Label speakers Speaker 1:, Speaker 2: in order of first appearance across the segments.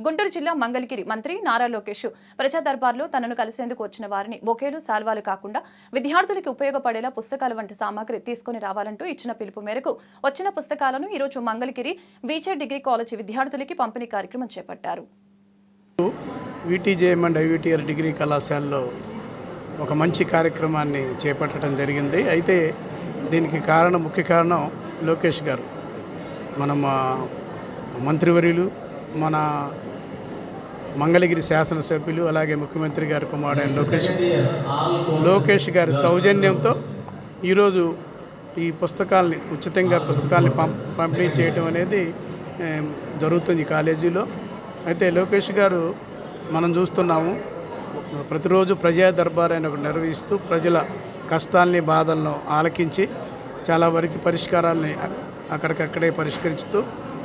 Speaker 1: గుంటూరు జిల్లా మంగళగిరి మంత్రి నారా లోకేష్ ప్రజా దర్బార్లో తనను కలిసేందుకు వచ్చిన వారిని బొకేలు సాల్వాలు కాకుండా విద్యార్థులకు ఉపయోగపడేలా పుస్తకాలు వంటి సామాగ్రి తీసుకుని రావాలంటూ ఇచ్చిన పిలుపు మేరకు వచ్చిన పుస్తకాలను ఈరోజు మంగళగిరి బీజే డిగ్రీ కాలేజీ విద్యార్థులకి పంపిణీ కార్యక్రమం చేపట్టారు.
Speaker 2: విటీజేఎం అండ్ ఐవిటిఆర్ డిగ్రీ కళాశాలలో ఒక మంచి కార్యక్రమాన్ని చేపట్టడం జరిగింది. అయితే దీనికి కారణం ముఖ్య కారణం లోకేష్ గారు. మన మంత్రివర్యులు మన మంగళగిరి శాసనసభ్యులు అలాగే ముఖ్యమంత్రి గారి కుమారుడైన లోకేష్. లోకేష్ గారి సౌజన్యంతో ఈరోజు ఈ పుస్తకాల్ని ఉచితంగా పుస్తకాల్ని పం పంపిణీ చేయటం అనేది జరుగుతుంది కాలేజీలో. అయితే లోకేష్ గారు మనం చూస్తున్నాము ప్రతిరోజు ప్రజా దర్బార్ అని ఒకటి నిర్వహిస్తూ ప్రజల కష్టాల్ని బాధలను ఆలకించి చాలా వరకు పరిష్కారాల్ని అక్కడికక్కడే పరిష్కరిస్తూ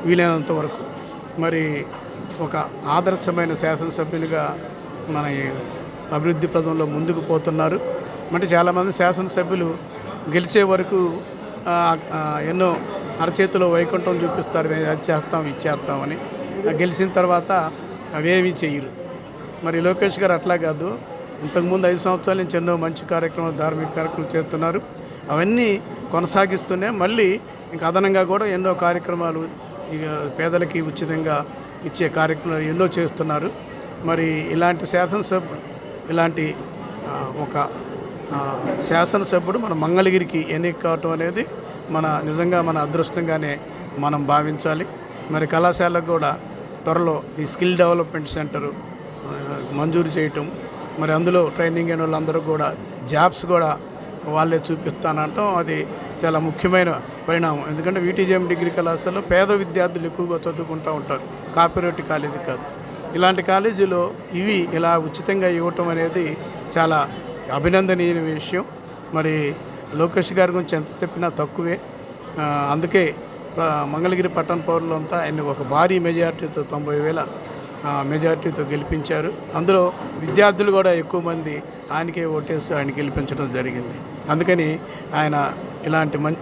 Speaker 2: వీలైనంత వరకు మరి ఒక ఆదర్శమైన శాసనసభ్యులుగా మన అభివృద్ధి పదంలో ముందుకు పోతున్నారు. అంటే చాలామంది శాసనసభ్యులు గెలిచే వరకు ఎన్నో అరచేతిలో వైకుంఠం చూపిస్తారు మేము అది చేస్తాం ఇది చేస్తామని గెలిచిన తర్వాత అవేమీ చేయరు మరి లోకేష్ గారు అట్లా కాదు. ఇంతకుముందు ఐదు సంవత్సరాల నుంచి ఎన్నో మంచి కార్యక్రమాలు ధార్మిక కార్యక్రమాలు చేస్తున్నారు. అవన్నీ కొనసాగిస్తూనే మళ్ళీ ఇంకా అదనంగా కూడా ఎన్నో కార్యక్రమాలు ఇక పేదలకి ఉచితంగా ఇచ్చే కార్యక్రమాలు ఎన్నో చేస్తున్నారు. మరి ఇలాంటి శాసనసభ్యుడు ఇలాంటి ఒక శాసనసభ్యుడు మన మంగళగిరికి ఎన్నిక కావటం అనేది మన నిజంగా మన అదృష్టంగానే మనం భావించాలి. మరి కళాశాలకు కూడా త్వరలో ఈ స్కిల్ డెవలప్మెంట్ సెంటరు మంజూరు చేయటం మరి అందులో ట్రైనింగ్ అయిన వాళ్ళందరూ కూడా జాబ్స్ కూడా వాళ్ళే చూపిస్తానంటాం. అది చాలా ముఖ్యమైన పరిణామం. ఎందుకంటే వీటీజీఎం డిగ్రీ కళాశాలలో పేద విద్యార్థులు ఎక్కువగా చదువుకుంటూ ఉంటారు. కాపీరేట్ కాలేజీ కాదు. ఇలాంటి కాలేజీలో ఇవి ఇలా ఉచితంగా ఇవ్వటం అనేది చాలా అభినందనీయ విషయం. మరి లోకేష్ గారి గురించి ఎంత చెప్పినా తక్కువే. అందుకే మంగళగిరి పట్టణ పౌరులు అంతా ఆయన ఒక భారీ మెజారిటీతో తొంభై వేల మెజారిటీతో గెలిపించారు. అందులో విద్యార్థులు కూడా ఎక్కువ మంది ఆయనకే ఓటేసి ఆయన గెలిపించడం జరిగింది. అందుకని ఆయన ఇలాంటి మం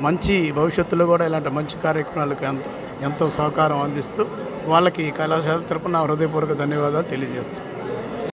Speaker 2: మంచి భవిష్యత్తులో కూడా ఇలాంటి మంచి కార్యక్రమాలకు ఎంతో ఎంతో సహకారం అందిస్తూ వాళ్ళకి కళాశాల తరపున హృదయపూర్వక ధన్యవాదాలు తెలియజేస్తున్నాను.